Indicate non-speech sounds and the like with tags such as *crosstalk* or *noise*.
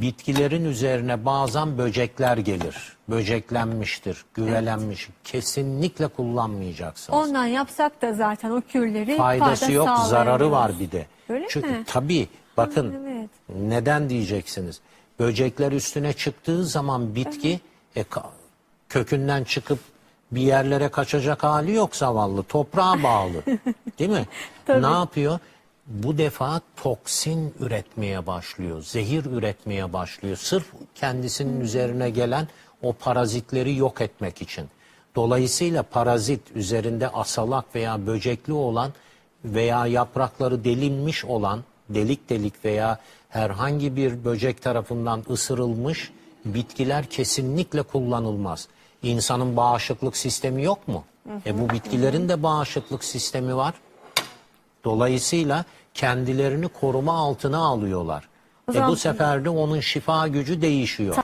bitkilerin üzerine bazen böcekler gelir. Böceklenmiştir, güvelenmiş. Kesinlikle kullanmayacaksınız. Ondan yapsak da zaten o kürleri Faydası fayda yok, zararı var bir de. Öyle Çünkü mi? tabii bakın evet. neden diyeceksiniz? Böcekler üstüne çıktığı zaman bitki e, kökünden çıkıp bir yerlere kaçacak hali yok zavallı. Toprağa bağlı. *laughs* Değil mi? ne yapıyor? Bu defa toksin üretmeye başlıyor. Zehir üretmeye başlıyor. Sırf kendisinin üzerine gelen o parazitleri yok etmek için. Dolayısıyla parazit üzerinde asalak veya böcekli olan veya yaprakları delinmiş olan delik delik veya herhangi bir böcek tarafından ısırılmış bitkiler kesinlikle kullanılmaz. İnsanın bağışıklık sistemi yok mu? E bu bitkilerin de bağışıklık sistemi var. Dolayısıyla kendilerini koruma altına alıyorlar. E bu sefer de onun şifa gücü değişiyor.